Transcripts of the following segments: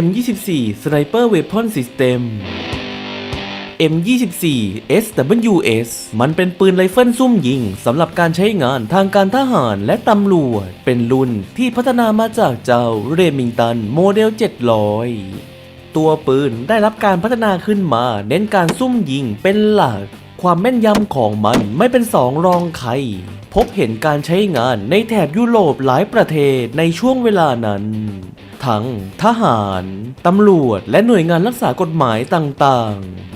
M24 Sniper Weapon System M24 SWS มันเป็นปืนไรเฟิลซุ่มยิงสำหรับการใช้งานทางการทหารและตำรวจ เป็นรุ่นที่พัฒนามาจากเจ้าเรมิงตันโมเดล 700 ตัวปืนได้รับการพัฒนาขึ้นมาเน้นการซุ่มยิงเป็นหลัก ความแม่นยำของมันไม่เป็นสองรองใคร พบเห็นการใช้งานในแถบยุโรปหลายประเทศในช่วงเวลานั้น ทั้งทหาร ตำรวจ และหน่วยงานรักษากฎหมายต่างๆ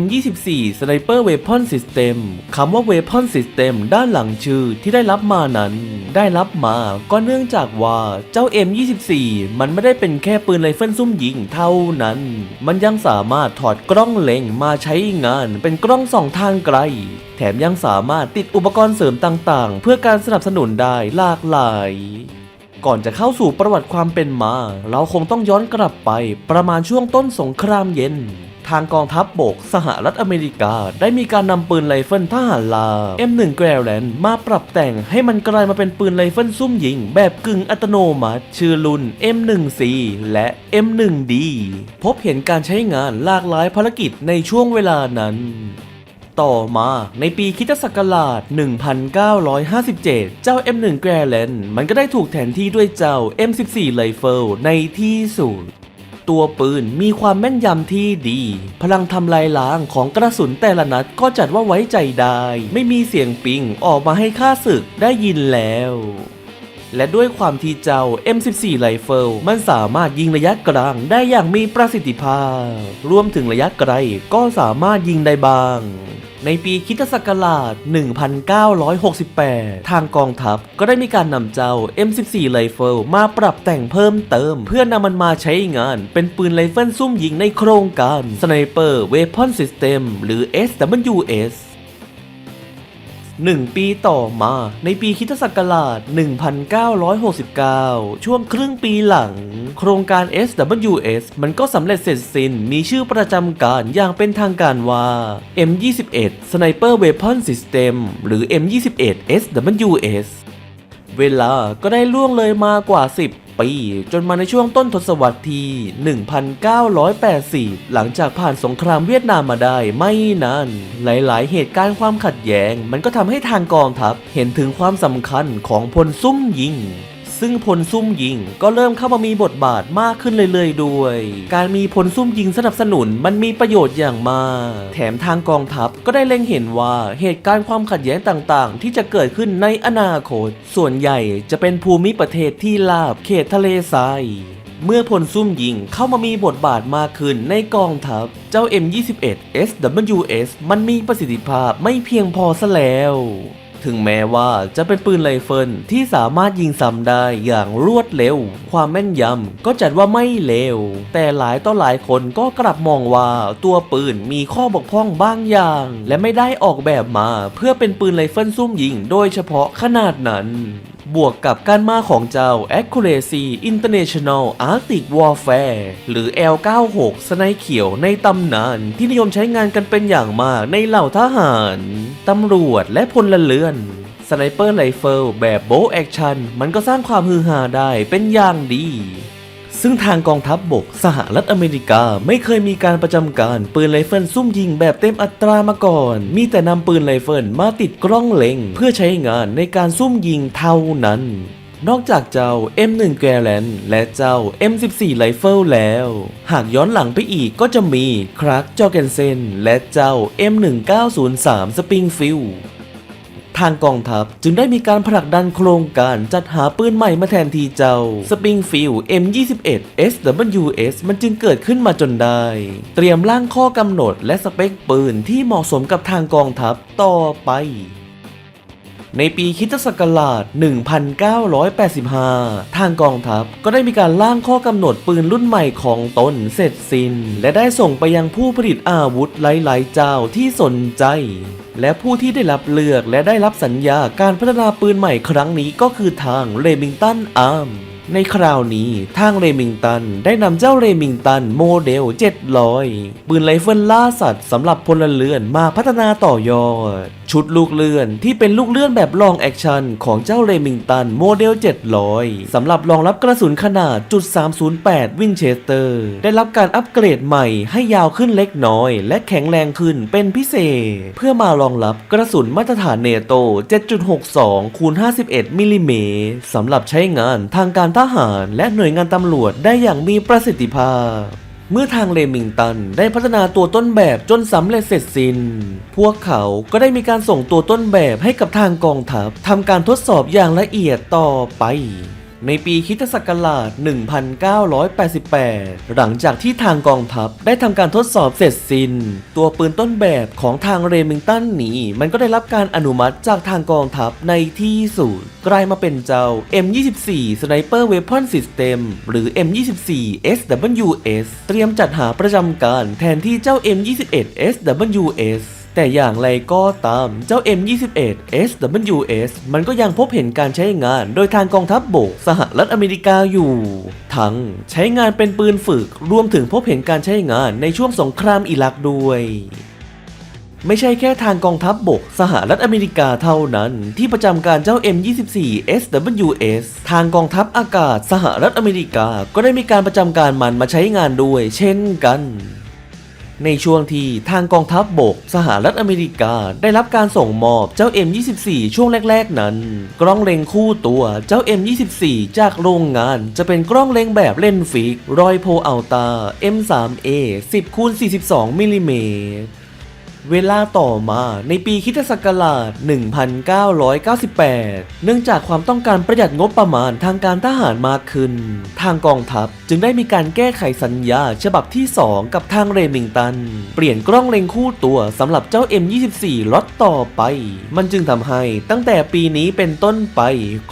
M24 Sniper Weapon System คำว่า Weapon System ด้านหลังชื่อที่ได้รับมานั้น ได้รับมาก็เนื่องจากว่าเจ้า M24 มันไม่ได้เป็นแค่ปืนไรเฟิลซุ่มยิงเท่านั้น มันยังสามารถถอดกล้องเล็งมาใช้งานเป็นกล้องส่องทางไกล แถมยังสามารถติดอุปกรณ์เสริมต่างๆ เพื่อการสนับสนุนได้หลากหลาย ก่อนจะเข้าสู่ประวัติความเป็นมา เราคงต้องย้อนกลับไปประมาณช่วงต้นสงครามเย็น ทางกองทัพบบกสหรัฐอเมริกา ได้มีการนำปืนไรเฟิลทหารลา M1 g r a n d มาปรับแต่งให้มันกลายมาเป็นปืนไรเฟิลซุ่มยิง แบบกึ่งอัตโนมัติ ชื่อรุ่น M1C และ M1D พบเห็นการใช้งานหลากหลายภารกิจในช่วงเวลานั้น ต่อมาในปีคริสตศักราช 1957 เจ้า M1 g r a n d มันก็ได้ถูกแทนที่ด้วยเจ้า M14 Rifle ในที่สุดตัวปืนมีความแม่นยำที่ดี พลังทำลายล้างของกระสุนแต่ละนัดก็จัดว่าไว้ใจได้ ไม่มีเสียงปิงออกมาให้ค่าศึกได้ยินแล้ว และด้วยความที่เจ้า M14 Rifle มันสามารถยิงระยะกลางได้อย่างมีประสิทธิภาพ รวมถึงระยะไกลก็สามารถยิงได้บ้าง ในปีคิตศักราช 1968 ทางกองทัพก็ได้มีการนำเจ้า M14 Rifle มาปรับแต่งเพิ่มเติม เพื่อนำมันมาใช้งาน เป็นปืนไรเฟิลซุ่มยิงในโครงการ Sniper Weapon System หรือ SWS หนึ่งปีต่อมา ในปีคริสตศักราช 1969 ช่วงครึ่งปีหลัง โครงการ SWS มันก็สำเร็จเสร็จสิ้นมีชื่อประจำการอย่างเป็นทางการว่า M21 Sniper Weapon System หรือ M21 SWS เวลาก็ได้ล่วงเลยมากว่า 10 ปี จนมาในช่วงต้นทศวรรษที่ 1980 หลังจากผ่านสงครามเวียดนามมาได้ไม่นานหลาย ๆ เหตุการณ์ความขัดแย้ง มันก็ทำให้ทางกองทัพเห็นถึงความสำคัญของพลซุ่มยิง ซึ่งพลซุ่มยิงก็เริ่มเข้ามามีบทบาทมากขึ้นเรื่อยๆด้วย การมีพลซุ่มยิงสนับสนุนมันมีประโยชน์อย่างมาก แถมทางกองทัพก็ได้เล็งเห็นว่าเหตุการณ์ความขัดแย้งต่างๆ ที่จะเกิดขึ้นในอนาคต ส่วนใหญ่จะเป็นภูมิประเทศที่ราบเขตทะเลทรายเมื่อพลซุ่มยิงเข้ามามีบทบาทมากขึ้นในกองทัพ เจ้า M21 SWS มันมีประสิทธิภาพไม่เพียงพอซะแล้ว ถึงแม้ว่าจะเป็นปืนไรเฟิลที่สามารถยิงซ้ำได้อย่างรวดเร็ว ความแม่นยำก็จัดว่าไม่เลว แต่หลายต่อหลายคนก็กลับมองว่าตัวปืนมีข้อบกพร่องบางอย่าง และไม่ได้ออกแบบมาเพื่อเป็นปืนไรเฟิลซุ่มยิงโดยเฉพาะขนาดนั้น บวกกับการมาของเจ้า Accuracy International Arctic Warfare หรือ L96 สไนเขียวในตำนานที่นิยมใช้งานกันเป็นอย่างมากในเหล่าทหาร ตำรวจและพลเรือนสไนเปอร์ไรเฟิลแบบโบแอคชั่นมันก็สร้างความฮือฮาได้เป็นอย่างดี ซึ่งทางกองทัพบบกสหรัฐอเมริกาไม่เคยมีการประจำการปืนไรเฟิลซุ่มยิงแบบเต็มอัตรามาก่อน มีแต่นำปืนไรเฟิลมาติดกล้องเล็ง เพื่อใช้งานในการซุ่มยิงเท่านั้น นอกจากเจ้า M1 g a l a n และเจ้า M14 Rifle แล้ว หากย้อนหลังไปอีกก็จะมีครักจอร์เกนเซนและเจ้า M1903 Springfield ทางกองทัพ จึงได้มีการผลักดันโครงการจัดหาปืนใหม่มาแทนที่เจ้า Springfield M21 SWS มันจึงเกิดขึ้นมาจนได้ เตรียมร่างข้อกำหนดและสเปคปืนที่เหมาะสมกับทางกองทัพต่อไป ในปีคิตศักราช 1985 ทางกองทัพก็ได้มีการร่างข้อกำหนดปืนรุ่นใหม่ของตนเสร็จสิ้น และได้ส่งไปยังผู้ผลิตอาวุธหลายๆเจ้าที่สนใจ และผู้ที่ได้รับเลือกและได้รับสัญญาการพัฒนาปืนใหม่ครั้งนี้ก็คือทางเรมิงตันอาร์มในคราวนี้ทางเรมิงตันได้นำเจ้าเรมิงตันโมเดล 700 ปืนไรเฟิลล่าสัตว์สำหรับพลเรือนมาพัฒนาต่อยอด ชุดลูกเลื่อนที่เป็นลูกเลื่อนแบบลองแอคชั่นของเจ้าเรมิงตันโมเดล 700 สำหรับรองรับกระสุนขนาดจุด308 วินเชสเตอร์ ได้รับการอัปเกรดใหม่ให้ยาวขึ้นเล็กน้อย และแข็งแรงขึ้นเป็นพิเศษ เพื่อมารองรับกระสุนมาตรฐานเนโต 7.62 คูณ 51 มิลลิเมตรสำหรับใช้งานทางการทหารและหน่วยงานตำรวจได้อย่างมีประสิทธิภาพ เมื่อทางเลมิงตันได้พัฒนาตัวต้นแบบจนสำเร็จเสร็จสิ้น พวกเขาก็ได้มีการส่งตัวต้นแบบให้กับทางกองทัพทำการทดสอบอย่างละเอียดต่อไป ในปีคริสตศักราช 1988 หลังจากที่ทางกองทัพได้ทำการทดสอบเสร็จสิ้น ตัวปืนต้นแบบของทางเรมิงตันนี้ มันก็ได้รับการอนุมัติจากทางกองทัพในที่สุดกลายมาเป็นเจ้า M24 Sniper Weapon System หรือ M24 SWS เตรียมจัดหาประจำการแทนที่เจ้า M21 SWS แต่อย่างไรก็ตามเจ้า M21 SWS มันก็ยังพบเห็นการใช้งานโดยทางกองทัพบบกสหรัฐอเมริกาอยู่ ทั้งใช้งานเป็นปืนฝึกรวมถึงพบเห็นการใช้งานในช่วงสงครามอิรักด้วยไม่ใช่แค่ทางกองทัพบบก สหรัฐอเมริกาเท่านั้น ที่ประจำการเจ้า M24 SWS ทางกองทัพอากาศสหรัฐอเมริกา ก็ได้มีการประจำการมันมาใช้งานด้วย เช่นกัน ในช่วงที่ทางกองทัพบบกสหรัฐอเมริกาได้รับการส่งมอบเจ้า M24 ช่วงแรก ๆ นั้น กล้องเล็งคู่ตัวเจ้า M24 จากโรงงานจะเป็นกล้องเล็งแบบเลนส์ฟิกรอยโพอัลตา M3A 10 คูณ 42มิลลิเมตร เวลาต่อมาในปีคิตศักราช 1998 เนื่องจากความต้องการประหยัดงบประมาณทางการทหารมากขึ้น ทางกองทัพจึงได้มีการแก้ไขสัญญาฉบับที่ 2 กับทางเรมิงตัน เปลี่ยนกล้องเล็งคู่ตัวสำหรับเจ้า M24 ล็อตต่อไป มันจึงทำให้ตั้งแต่ปีนี้เป็นต้นไป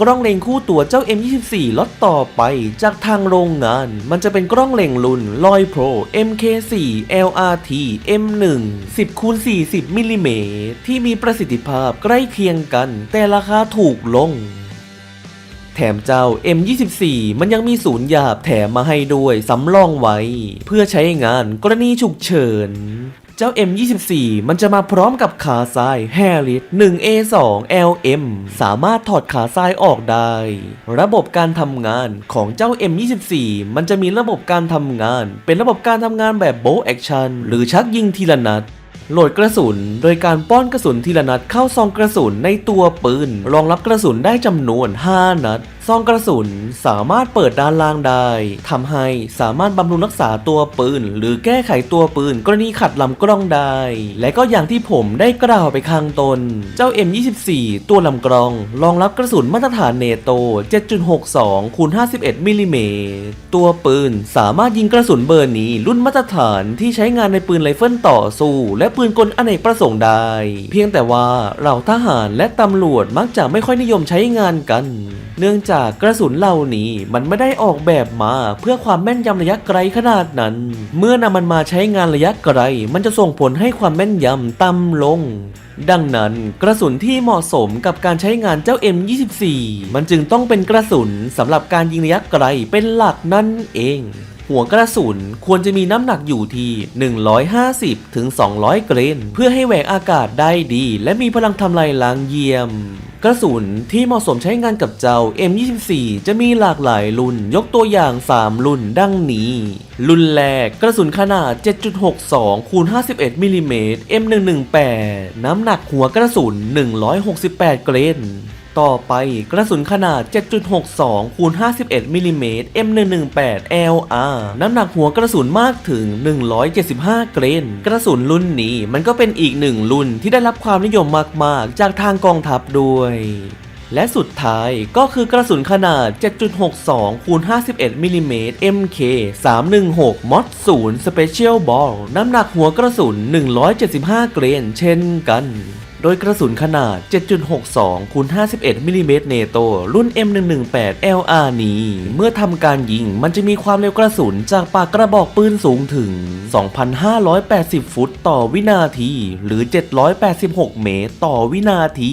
กล้องเล็งคู่ตัวเจ้า M24 ล็อตต่อไป จากทางโรงงาน มันจะเป็นกล้องเล็งรุ่นลอยโปร MK4 LRT M1 10คูณ40มิลลิเมตรที่มีประสิทธิภาพใกล้เคียงกัน แต่ราคาถูกลง แถมเจ้า M24 มันยังมีศูนย์หยาบแถมมาให้ด้วยสำรองไว้ เพื่อใช้งานกรณีฉุกเฉินเจ้า M24 มันจะมาพร้อมกับขาซ้าย Harris 1A2 LM สามารถถอดขาซ้ายออกได้ ระบบการทำงานของเจ้า M24 มันจะมีระบบการทำงาน เป็นระบบการทำงานแบบ Bolt Action หรือชักยิงทีละนัด โหลดกระสุน โดยการป้อนกระสุนทีละนัดเข้าซองกระสุนในตัวปืน รองรับกระสุนได้จำนวน 5 นัด ซองกระสุนสามารถเปิดด้านล่างได้ทำให้สามารถบำรุงรักษาตัวปืน หรือแก้ไขตัวปืนกรณีขัดลำกล้องได้ และก็อย่างที่ผมได้กล่าวไปข้างต้นเจ้า M24 ตัวลำกล้องรองรับกระสุนมาตรฐานเนโต 7.62คูณ51มิลลิเมตรตัวปืนสามารถยิงกระสุนเบอร์นี้รุ่นมาตรฐานที่ใช้งานในปืนไรเฟิลต่อสู้ และปืนกลอเนกประสงค์ได้ เพียงแต่ว่าเหล่าทหารและตำรวจมักจะไม่ค่อยนิยมใช้งานกัน เนื่องจากกระสุนเหล่านี้มันไม่ได้ออกแบบมาเพื่อความแม่นยำระยะไกลขนาดนั้น เมื่อนำมันมาใช้งานระยะไกล มันจะส่งผลให้ความแม่นยำต่ำลง ดังนั้นกระสุนที่เหมาะสมกับการใช้งานเจ้า M24 มันจึงต้องเป็นกระสุนสำหรับการยิงระยะไกลเป็นหลักนั่นเอง หัวกระสุนควรจะมีน้ำหนักอยู่ที่ 150ถึง200เกรนเพื่อให้แหวกอากาศได้ดี และมีพลังทำลายล้างเยี่ยม กระสุนที่เหมาะสมใช้งานกับเจ้า M24 จะมีหลากหลายรุ่น ยกตัวอย่าง 3 รุ่นดังนี้ รุ่นแรกกระสุนขนาด 7.62คูณ51มิลลิเมตร M118 น้ำหนักหัวกระสุน 168เกรน ต่อไปกระสุนขนาด 7.62 คูณ 51 มิลลิเมตร M118 LR น้ำหนักหัวกระสุนมากถึง 175 เกรน กระสุนรุ่นนี้มันก็เป็นอีกหนึ่งรุ่นที่ได้รับความนิยมมาก ๆ จากทางกองทัพด้วยและสุดท้ายก็คือกระสุนขนาด 7.62 คูณ 51 มิลลิเมตร MK 316 Mod 0 Special Ball น้ำหนักหัวกระสุน 175 เกรน เช่นกัน ดยกระสุนขนาด 7.62คูณ51มิลลิเมตรเนโตรุ่น M118 LR นี้ เมื่อทำการยิงมันจะมีความเร็วกระสุนจากปากกระบอกปืนสูงถึง 2,580 ฟุตต่อวินาที หรือ 786 เมตรต่อวินาที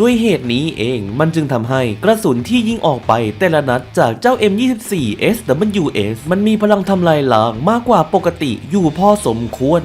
ด้วยเหตุนี้เองมันจึงทำให้กระสุนที่ยิงออกไปแต่ละนัดจากเจ้า M24 SWS มันมีพลังทำลายล้างมากกว่าปกติอยู่พอสมควร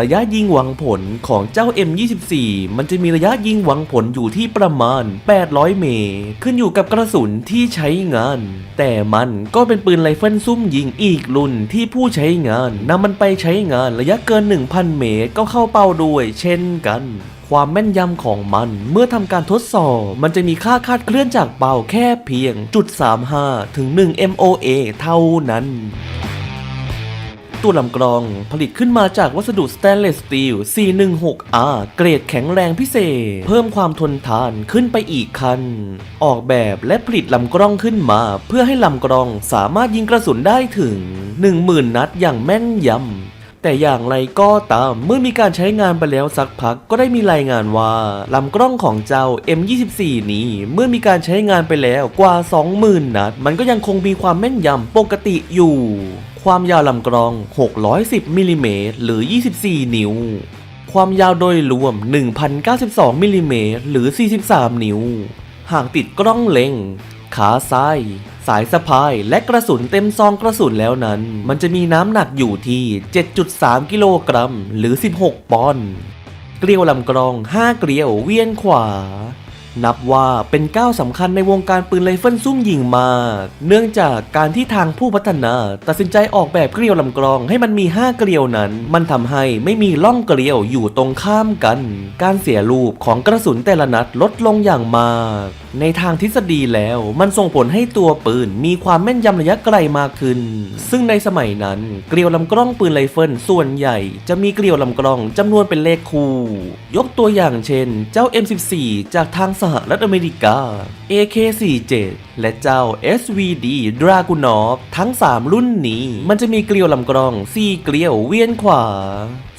ระยะยิงหวังผลของเจ้า M24 มันจะมีระยะยิงหวังผลอยู่ที่ประมาณ 800 เมตร ขึ้นอยู่กับกระสุนที่ใช้งาน แต่มันก็เป็นปืนไรเฟิลซุ่มยิงอีกรุ่นที่ผู้ใช้งานนำมันไปใช้งานระยะเกิน 1,000 เมตรก็เข้าเป้าด้วยเช่นกันความแม่นยำของมันเมื่อทำการทดสอบ มันจะมีค่าคาดเคลื่อนจากเป้าแค่เพียงจุด35ถึง 1 MOA เท่านั้น ตัวลำกรองผลิตขึ้นมาจากวัสดุสแตนเลสสตีล 416R เกรดแข็งแรงพิเศษ เพิ่มความทนทานขึ้นไปอีกคัน ออกแบบและผลิตลำกล้องขึ้นมา เพื่อให้ลำกล้องสามารถยิงกระสุนได้ถึง 10,000 นัดอย่างแม่นยำแต่อย่างไรก็ตามเมื่อมีการใช้งานไปแล้วสักพักก็ได้มีรายงานว่าลำกล้องของเจ้า M24 นี้เมื่อมีการใช้งานไปแล้วกว่า 20,000 นัด มันก็ยังคงมีความแม่นยำปกติอยู่ ความยาวลำกล้อง 610มิลลิเมตรหรือ 24 นิ้ว ความยาวโดยรวม 1,092มิลลิเมตรหรือ 43 นิ้ว หากติดกล้องเล็ง ขาซ้าย สายสะพายและกระสุนเต็มซองกระสุนแล้วนั้น มันจะมีน้ำหนักอยู่ที่ 7.3 กิโลกรัมหรือ 16 ปอนด์ เกลียวลำกลอง 5 เกลียวเวียนขวา นับว่าเป็นก้าวสำคัญในวงการปืนไรเฟิลซุ่มยิงมาก เนื่องจากการที่ทางผู้พัฒนา ตัดสินใจออกแบบเกลียวลำกลองให้มันมี 5 เกลียวนั้น มันทำให้ไม่มีล่องเกลียวอยู่ตรงข้ามกัน การเสียรูปของกระสุนแต่ละนัดลดลงอย่างมาก ในทางทฤษฎีแล้ว มันส่งผลให้ตัวปืนมีความแม่นยำระยะไกลมากขึ้น ซึ่งในสมัยนั้นเกลียวลำกล้องปืนไรเฟิลส่วนใหญ่ จะมีเกลียวลำกล้องจำนวนเป็นเลขคู่ ยกตัวอย่างเช่น เจ้า M14 จากทางสหรัฐอเมริกา AK47 และเจ้า SVD Dragunov ทั้ง 3 รุ่นนี้ มันจะมีเกลียวลำกล้อง4เกลียวเวียนขวา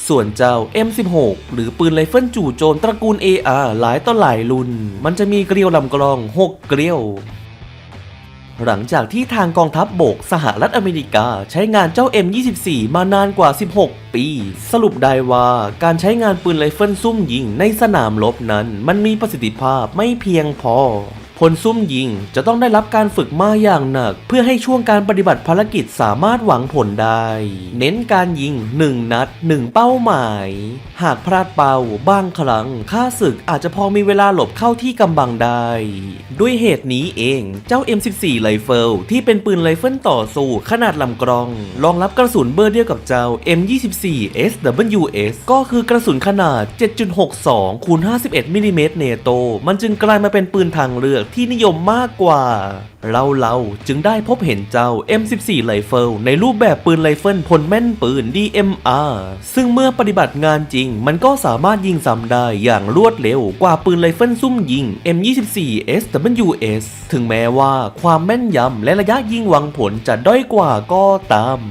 ส่วนเจ้า M16 หรือปืนไรเฟิลจู่โจมตระกูล AR หลายต่อหลายรุ่น มันจะมีเกลียวลำกล้อง 6 เกลียว หลังจากที่ทางกองทัพบบกสหรัฐอเมริกา ใช้งานเจ้า M24 มานานกว่า 16 ปี สรุปได้ว่าการใช้งานปืนไรเฟิลซุ่มยิงในสนามรบนั้น มันมีประสิทธิภาพไม่เพียงพอ พลซุ่มยิงจะต้องได้รับการฝึกมาอย่างหนัก เพื่อให้ช่วงการปฏิบัติภารกิจสามารถหวังผลได้ เน้นการยิง 1 นัด 1 เป้าหมาย หากพลาดเป้าบางครั้งข้าศึกอาจจะพอมีเวลาหลบเข้าที่กำบังได้ ด้วยเหตุนี้เองเจ้า M14 ไรเฟิลที่เป็นปืนไรเฟิลต่อสู้ขนาดลำกรอง รองรับกระสุนเบอร์เดียวกับเจ้า M24 SWS ก็คือกระสุนขนาด 7.62คูณ51มิลลิเมตรเนโตมันจึงกลายมาเป็นปืนทางเลือกที่นิยมมากกว่า เราเราจึงได้พบเห็นเจ้า M14 ไรเฟิลในรูปแบบปืนไรเฟิลพลแม่นปืน DMR ซึ่งเมื่อปฏิบัติงานจริง มันก็สามารถยิงซ้ำได้อย่างรวดเร็วกว่าปืนไรเฟิลซุ่มยิง M24 SWS ถึงแม้ว่าความแม่นยำและระยะยิงหวังผลจะด้อยกว่าก็ตาม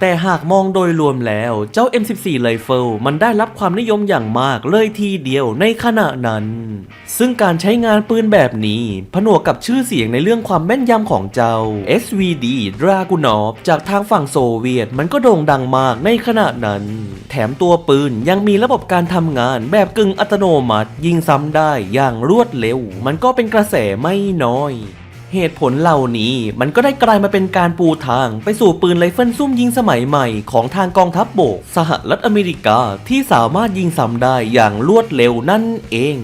แต่หากมองโดยรวมแล้วเจ้า M14 Rifle มันได้รับความนิยมอย่างมากเลยทีเดียวในขณะนั้น ซึ่งการใช้งานปืนแบบนี้ ผนวกกับชื่อเสียงในเรื่องความแม่นยำของเจ้า SVD Dragunov จากทางฝั่งโซเวียตมันก็โด่งดังมากในขณะนั้น แถมตัวปืนยังมีระบบการทำงานแบบกึ่งอัตโนมัติ ยิงซ้ำได้อย่างรวดเร็ว มันก็เป็นกระแสไม่น้อย เหตุผลเหล่านี้มันก็ได้กลายมาเป็นการปูทาง ไปสู่ปืนไรเฟิลซุ่มยิงสมัยใหม่ของทางกองทัพบบก สหรัฐอเมริกาที่สามารถยิงซ้ำได้อย่างรวดเร็วนั่นเอง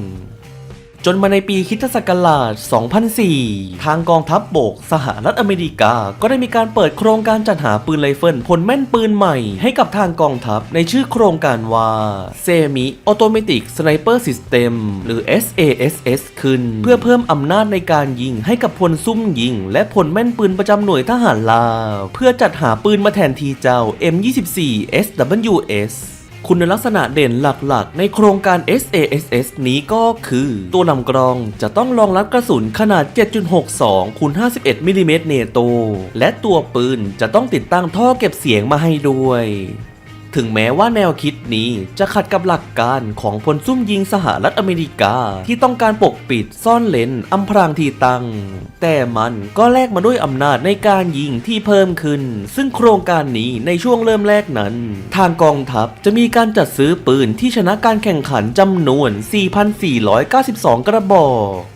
จนมาในปีคริสตศักราช 2004 ทางกองทัพบบกสหรัฐอเมริกา ก็ได้มีการเปิดโครงการจัดหาปืนไรเฟิลพลแม่นปืนใหม่ ให้กับทางกองทัพในชื่อโครงการว่า Semi Automatic Sniper System หรือ SASS ขึ้น เพื่อเพิ่มอำนาจในการยิงให้กับพลซุ่มยิง และพลแม่นปืนประจำหน่วยทหารลาวเพื่อจัดหาปืนมาแทนที่เจ้า M24 SWS คุณลักษณะเด่นหลักๆ ในโครงการ SASS นี้ก็คือ ตัวลำกรองจะต้องรองรับกระสุนขนาด 7.62คูณ51มิลลิเมตรเนโต และตัวปืนจะต้องติดตั้งท่อเก็บเสียงมาให้ด้วย ถึงแม้ว่าแนวคิดนี้จะขัดกับหลักการของพลซุ่มยิงสหรัฐอเมริกา ที่ต้องการปกปิดซ่อนเลนอำพรางที่ตั้ง แต่มันก็แลกมาด้วยอำนาจในการยิงที่เพิ่มขึ้น ซึ่งโครงการนี้ในช่วงเริ่มแรกนั้น ทางกองทัพจะมีการจัดซื้อปืนที่ชนะการแข่งขันจำนวน 4,492 กระบอก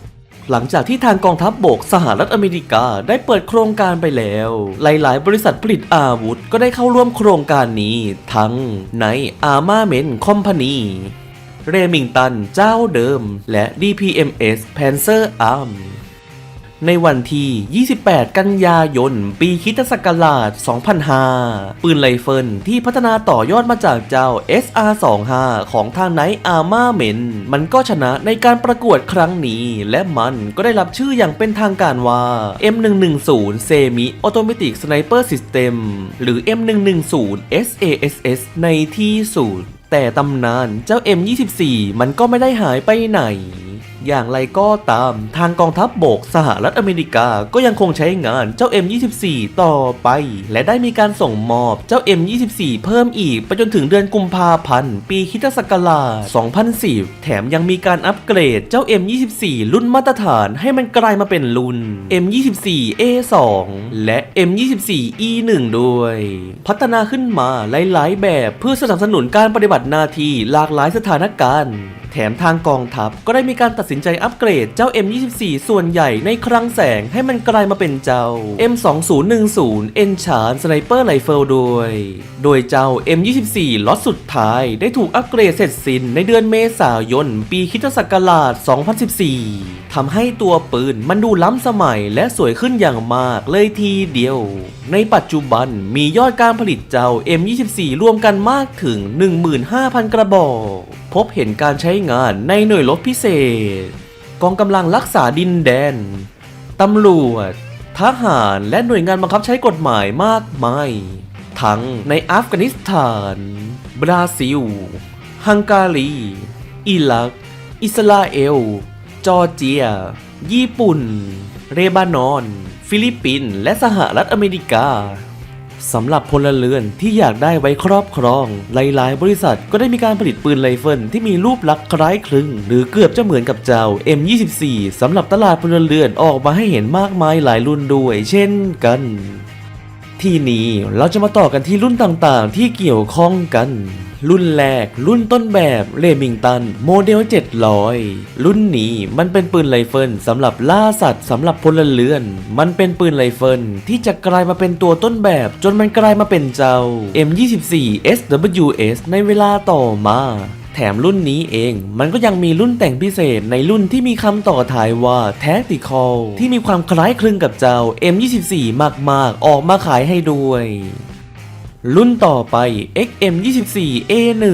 หลังจากที่ทางกองทัพบบกสหรัฐอเมริกาได้เปิดโครงการไปแล้ว หลายๆ บริษัทผลิตอาวุธก็ได้เข้าร่วมโครงการนี้ทั้งในอาร์มาเมนต์คอมพานีเรมิงตันเจ้าเดิม และ DPMS Panzer Arm ในวันที่ 28 กันยายน ปีคิตศักราช 2005 ปืนไรเฟิลที่พัฒนาต่อยอดมาจากเจ้า SR25 ของทางไนอาร์มาเมน มันก็ชนะในการประกวดครั้งนี้ และมันก็ได้รับชื่ออย่างเป็นทางการว่า M110 Semi Automatic Sniper System หรือ M110 SASS ในที่สุด แต่ตำนานเจ้า M24 มันก็ไม่ได้หายไปไหน อย่างไรก็ตาม ทางกองทัพบบกสหรัฐอเมริกาก็ยังคงใช้งานเจ้า M24 ต่อไป และได้มีการส่งมอบเจ้า M24 เพิ่มอีกไปจนถึงเดือนกุมภาพันธ์ ปีคริสตศักราช2010 แถมยังมีการอัปเกรดเจ้า M24 รุ่นมาตรฐานให้มันกลายมาเป็นรุ่น M24 A2 และ M24 E1 ด้วย พัฒนาขึ้นมาหลาย ๆ แบบเพื่อสนับสนุนการปฏิบัติหน้าที่หลากหลายสถานการณ์ แถมทางกองทัพก็ได้มีการตัดสินใจอัปเกรดเจ้า M24 ส่วนใหญ่ในครั้งแสงให้มันกลายมาเป็นเจ้า M2010 Enchant Sniper Rifle ด้วยโดยเจ้า M24 ล็อตสุดท้ายได้ถูกอัปเกรดเสร็จสิ้นในเดือนเมษายน ปีคริสตศักราช 2014 ทำให้ตัวปืนมันดูล้ำสมัยและสวยขึ้นอย่างมากเลยทีเดียว ในปัจจุบันมียอดการผลิตเจ้า M24 รวมกันมากถึง 15,000 กระบอก พบเห็นการใช้งานในหน่วยรบพิเศษ กองกำลังรักษาดินแดน ตำรวจ ทหารและหน่วยงานบังคับใช้กฎหมายมากมาย ทั้งในอัฟกานิสถาน บราซิล ฮังการี อิรัก อิสราเอล จอร์เจีย ญี่ปุ่น เรบานอน ฟิลิปปินส์และสหรัฐอเมริกาสำหรับพลเรือนที่อยากได้ไว้ครอบครอง หลาย ๆ บริษัทก็ได้มีการผลิตปืนไรเฟิลที่มีรูปลักษณ์คล้ายคลึง หรือเกือบจะเหมือนกับเจ้า M24 สำหรับตลาดพลเรือนออกมาให้เห็นมากมายหลายรุ่นด้วย เช่นกัน ที่นี้เราจะมาต่อกันที่รุ่นต่าง ๆ ที่เกี่ยวข้องกัน รุ่นแรก รุ่นต้นแบบเลมิงตันโมเดล 700 รุ่นนี้มันเป็นปืนไรเฟิลสำหรับล่าสัตว์สำหรับพลเรือน มันเป็นปืนไรเฟิลที่จะกลายมาเป็นตัวต้นแบบจนมันกลายมาเป็นเจ้า M24 SWS ในเวลาต่อมาแถมรุ่นนี้เองมันก็ยังมีรุ่นแต่งพิเศษในรุ่นที่มีคำต่อท้ายว่า Tactical ที่มีความคล้ายคลึงกับเจ้า M24 มากๆ ออกมาขายให้ด้วย รุ่นต่อไป XM24A1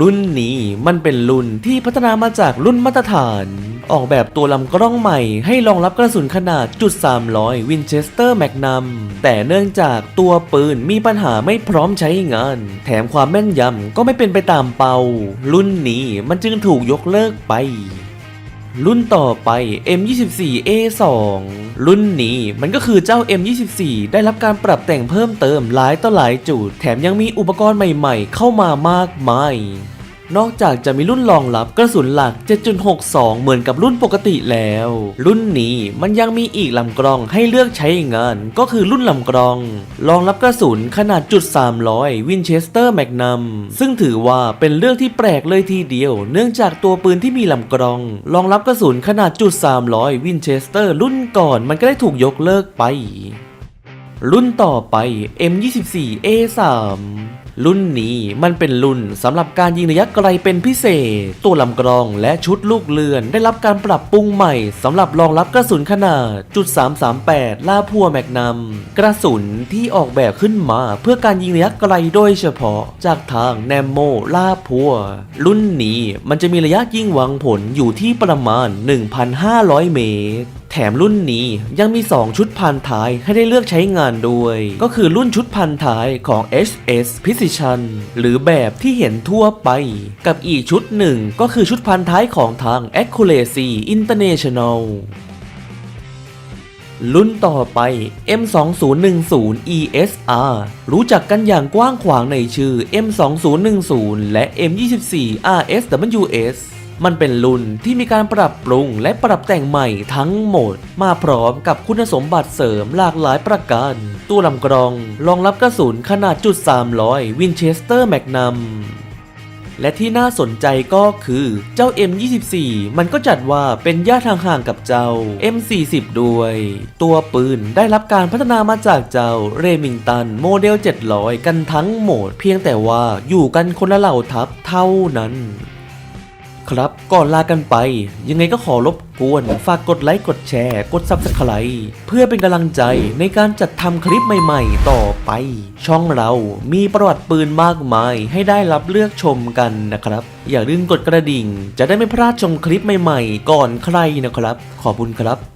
รุ่นนี้มันเป็นรุ่นที่พัฒนามาจากรุ่นมาตรฐาน ออกแบบตัวลำกล้องใหม่ให้รองรับกระสุนขนาดจุด300 Winchester Magnum แต่เนื่องจากตัวปืนมีปัญหาไม่พร้อมใช้งาน แถมความแม่นยำก็ไม่เป็นไปตามเป้า รุ่นนี้มันจึงถูกยกเลิกไป รุ่นต่อไป M24A2 รุ่นนี้มันก็คือเจ้า M24 ได้รับการปรับแต่งเพิ่มเติมหลายต่อหลายจุด แถมยังมีอุปกรณ์ใหม่ๆ เข้ามามากมาย นอกจากจะมีรุ่นรองรับกระสุนหลัก 7.62 เหมือนกับรุ่นปกติแล้ว รุ่นนี้มันยังมีอีกลำกลองให้เลือกใช้งาน ก็คือรุ่นลำกลอง รองรับกระสุนขนาดจุด300 Winchester Magnum ซึ่งถือว่าเป็นเรื่องที่แปลกเลยทีเดียว เนื่องจากตัวปืนที่มีลำกลอง รองรับกระสุนขนาดจุด300 Winchester รุ่นก่อนมันก็ได้ถูกยกเลิกไป รุ่นต่อไป M24A3 รุ่นนี้มันเป็นรุ่นสำหรับการยิงระยะไกลเป็นพิเศษ ตัวลำกรองและชุดลูกเรือนได้รับการปรับปรุงใหม่สำหรับรองรับกระสุนขนาดจุด338ล่าพัวแมกนัม กระสุนที่ออกแบบขึ้นมาเพื่อการยิงระยะไกลโดยเฉพาะ จากทางแนมโมล่าพัว รุ่นนี้มันจะมีระยะยิงหวังผลอยู่ที่ประมาณ 1,500 เมตร แถมรุ่นนี้ยังมี 2 ชุดพันท้ายให้ได้เลือกใช้งานด้วย ก็คือรุ่นชุดพันท้ายของ HS Precision หรือแบบที่เห็นทั่วไป กับอีกชุดหนึ่งก็คือชุดพันท้ายของทาง Accuracy International รุ่นต่อไป M2010 ESR รู้จักกันอย่างกว้างขวางในชื่อ M2010 และ M24 RSWS มันเป็นรุ่นที่มีการปรับปรุงและปรับแต่งใหม่ทั้งหมด มาพร้อมกับคุณสมบัติเสริมหลากหลายประการ ตัวลำกรองรองรับกระสุนขนาดจุด300 Winchester Magnum และที่น่าสนใจก็คือเจ้า M24 มันก็จัดว่าเป็นญาติห่างๆกับเจ้า M40 ด้วย ตัวปืนได้รับการพัฒนามาจากเจ้าเรมิงตันโมเดล 700 กันทั้งหมด เพียงแต่ว่าอยู่กันคนละเหล่าทัพเท่านั้น ครับ ก่อนลากันไป ยังไงก็ขอรบกวน ฝากกดไลค์กดแชร์ กดซับสไครต์เพื่อเป็นกำลังใจในการจัดทำคลิปใหม่ๆ ต่อไป ช่องเรามีประวัติปืนมากมาย ให้ได้รับเลือกชมกันนะครับ อย่าลืมกดกระดิ่ง จะได้ไม่พลาดชมคลิปใหม่ๆ ก่อนใครนะครับ ขอบคุณครับ